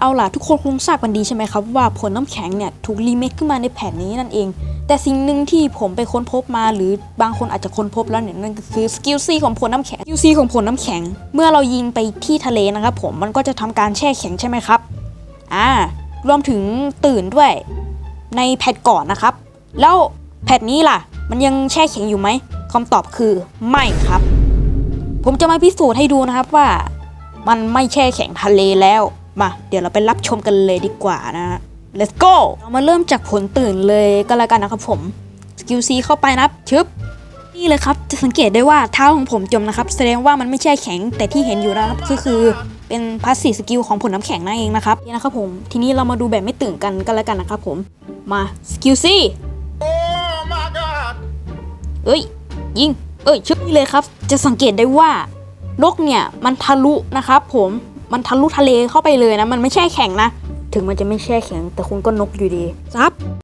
เอาล่ะทุกคนคงทราบกันดีใช่ไหมครับว่าผลน้ำแข็งเนี่ยถูกรีเมคขึ้นมาในแผ่นนี้นั่นเอง แต่สิ่งหนึ่งที่ผมไปค้นพบมาหรือบางคนอาจจะค้นพบแล้วเนี่ยนั่นก็คือสกิลซีของผลน้ำแข็งสกิลซีของผลน้ำแข็ง เมื่อเรายิงไปที่ทะเลนะครับผมมันก็จะทำการแช่แข็งใช่ไหมครับอ่ารวมถึงตื่นด้วยในแพทก่อนนะครับ แล้วแพทนี้ล่ะ มันยังแช่แข็งอยู่ไหมคำตอบคือไม่ครับ ผมจะมาพิสูจน์ให้ดูนะครับว่า มันไม่แช่แข็งทะเลแล้ว มาเดี๋ยวเราไปรับชมกันเลยดีกว่านะฮะ let's go เรามาเริ่มจากผลตื่นเลยก็แล้วกันนะครับผมสกิลซีเข้าไปนะครับชึบนี่เลยครับจะสังเกตได้ว่าเท้าของผมจมนะครับ แสดงว่ามันไม่แช่แข็งแต่ที่เห็นอยู่นะครับก็คือเป็นพาสซีฟสกิลของผลน้ำแข็งนั่นเองนะครับนี่นะครับผมทีนี้เรามาดูแบบไม่ตื่นกันก็แล้วกันนะครับผมมาสกิลซี Oh my god! เอ้ยยิงเอ้ยชึบนี่เลยครับ จะสังเกตได้ว่านกเนี่ยมันทะลุนะครับผม มันทะลุทะเลเข้าไปเลยนะ มันไม่แช่แข็งนะ ถึงมันจะไม่แช่แข็ง แต่คุณก็นกอยู่ดีซับ